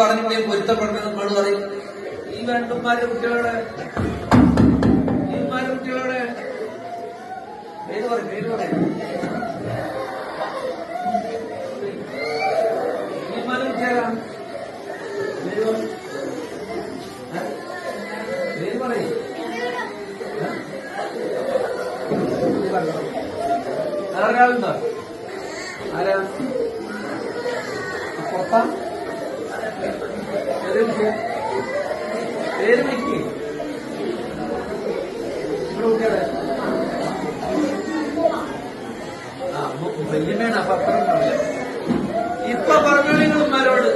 പറഞ്ഞിട്ടേ പൊരുത്തപ്പെടുന്നത് നമ്മൾ പറയും. ഈ വേണ്ടുമാരുടെ കുട്ടികളോട് ഈമാരുടെ കുട്ടികളോട് പേര് പറയും പേര് പറയും. ആരാ? പുറത്താ പേര് വിളിക്ക്. വല്യമ്മയാണ് അപ്പൊ അപ്പുറം ഉണ്ടാവില്ല. ഇപ്പൊ പറഞ്ഞു ഉമ്മാരോട്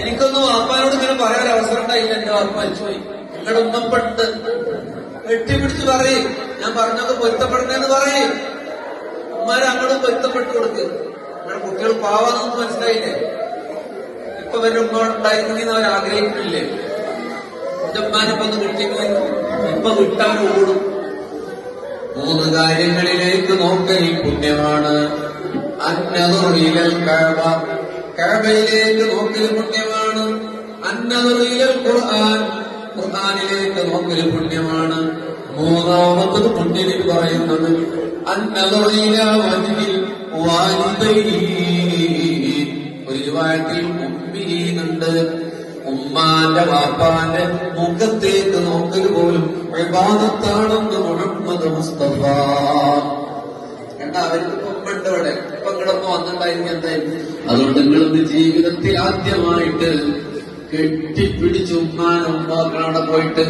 എനിക്കൊന്നും വാപ്പാനോട് ഇങ്ങനെ പറയാൻ അവസരം ഉണ്ടായില്ല. എന്റെ വാപ്പ മരിച്ചുപോയി. നിങ്ങളുടെ ഉമ്മപ്പെട്ട് വെട്ടിപ്പിടിച്ച് പറയും. ഞാൻ പറഞ്ഞൊക്കെ പൊരുത്തപ്പെടണേന്ന് പറയും. ഉമ്മാരെ അങ്ങോട്ട് പൊരുത്തപ്പെട്ടു കൊടുക്ക്. നിങ്ങളുടെ കുട്ടികൾ പാവാന്നൊന്നും മനസ്സിലായില്ലേ? ഇപ്പൊ ഉമ്മ ഉണ്ടായിരുന്നെങ്കിൽ അവർ ആഗ്രഹിക്കുന്നില്ലേ? എന്റെ ഉമ്മാനിപ്പൊ ഒന്ന് ഇപ്പൊ വിട്ടവർ ഓടും. മൂന്ന് കാര്യങ്ങളിലേക്ക് നോക്കൽ പുണ്യമാണ്. അന്നതുറിയിലൽ കഴവ. കഴവയിലേക്ക് നോക്കൽ പുണ്യമാണ്. അന്നതുറിയിലൽ ഖുർആൻ. ഖുർആനിലേക്ക് നോക്കൽ പുണ്യമാണ്. മൂന്നാമത്തത് പുണ്യനിൽ പറയുന്നത് അന്നതുറിയില വജിൽ വാലിദൈ ഒരു രൂപായത്തിൽ ഉമ്മിനുണ്ട് ഉമ്മാന്റെ വാപ്പാന്റെ മുഖത്തേക്ക് നോക്കൽ പോലും വിവാദത്താണെന്ന് മുഹമ്മദ് മുസ്തഫ. എന്നാ അവർക്ക് ഉമ്മണ്ട് ഇവിടെ? ഇപ്പൊ കിടന്നു വന്നിട്ടുണ്ടായിരുന്നു എന്തായിരുന്നു അതുകൊണ്ട് നിങ്ങളൊന്ന് ജീവിതത്തിൽ ആദ്യമായിട്ട് കെട്ടിപ്പിടിച്ച് ഉമ്മാൻ ഉമ്മാക്കളവിടെ പോയിട്ട്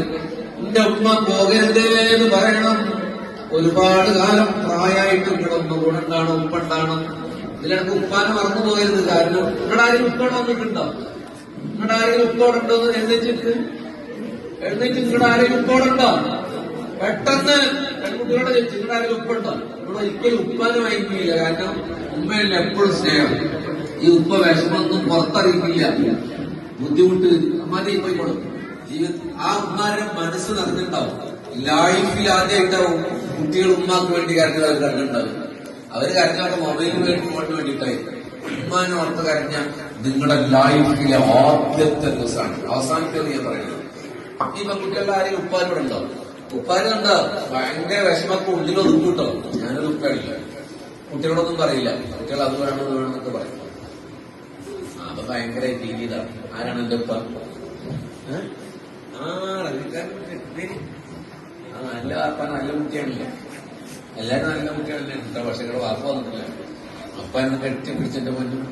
എന്റെ ഉമ്മ പോകരുതേ എന്ന് പറയണം. ഒരുപാട് കാലം പ്രായമായിട്ട് കിടന്നു ഗുണണ്ടാണ് ഉപ്പുണ്ടാണ് ഇതിലിടക്ക് ഉപ്പാനെ മറന്നു പോകരുത്. കാരണം ഇവിടെ ആരും ഉപ്പോടെ വന്നിട്ടുണ്ടോ? ഇവിടെ ആരെങ്കിലും ഉപ്പോടുണ്ടോ എന്ന് എഴുന്നേച്ചിട്ട് എഴുന്നേറ്റ് ഇവിടെ ആരെങ്കിലും ഉപ്പോടുണ്ടോ? പെട്ടെന്ന് പെൺകുട്ടികളോട് ചോദിച്ചു നിങ്ങളുടെ ആരെങ്കിലും ഉപ്പുണ്ടോ? ഇവിടെ ഒരിക്കലും ഉപ്പാന് വാങ്ങിക്കില്ല കാരണം ഉമ്മയല്ല എപ്പോഴും സ്നേഹം. ഈ ഉപ്പ വിഷമൊന്നും പുറത്തറിയിക്കില്ല. ബുദ്ധിമുട്ട് മതി പോയിക്കോളും ജീവിത ആ ഉമ്മാരുടെ മനസ്സ് നടന്നിട്ടുണ്ടാവും ലൈഫിൽ ആദ്യമായിട്ടാവും കുട്ടികൾ ഉമ്മാക്ക് വേണ്ടി കരഞ്ഞത് കണ്ടിട്ടുണ്ടാവും അവർ കരഞ്ഞൊക്കെ മൊബൈൽ ഫോണിന് വേണ്ടിയിട്ടായി. ഉമ്മാനെ ഓർത്ത് കരഞ്ഞ നിങ്ങളുടെ ലൈഫിലെ ആദ്യത്തെ ദിവസമാണ്. അവസാനത്തെ ഞാൻ പറയുന്നത്. ഈ പെൺകുട്ടികളുടെ ആരെയും ഉപ്പാരോട് ഉണ്ടോ ഉപ്പാന് കണ്ടോ ഭയങ്കര വിഷമൊക്കെ ഉള്ളിലോ ദുഃഖിട്ടോ ഞാനൊരു ഉപ്പാടില്ല കുട്ടികളൊന്നും പറയില്ല. കുട്ടികൾ അത് വേണം ഇത് വേണം എന്നൊക്കെ പറയും. അപ്പൊ ഭയങ്കര രീതിയിലാണ് ആരാണ് എന്റെ ഉപ്പ. ആ നല്ല വാർത്ത നല്ല കുട്ടിയാണല്ലേ. എല്ലാരും നല്ല കുട്ടികളല്ലേ? ഇത്ര ഇവിടെ വാപ്പ വന്നിട്ടില്ല? അപ്പ എന്നെ കെട്ടി പിടിച്ചെന്റെ മുന്നും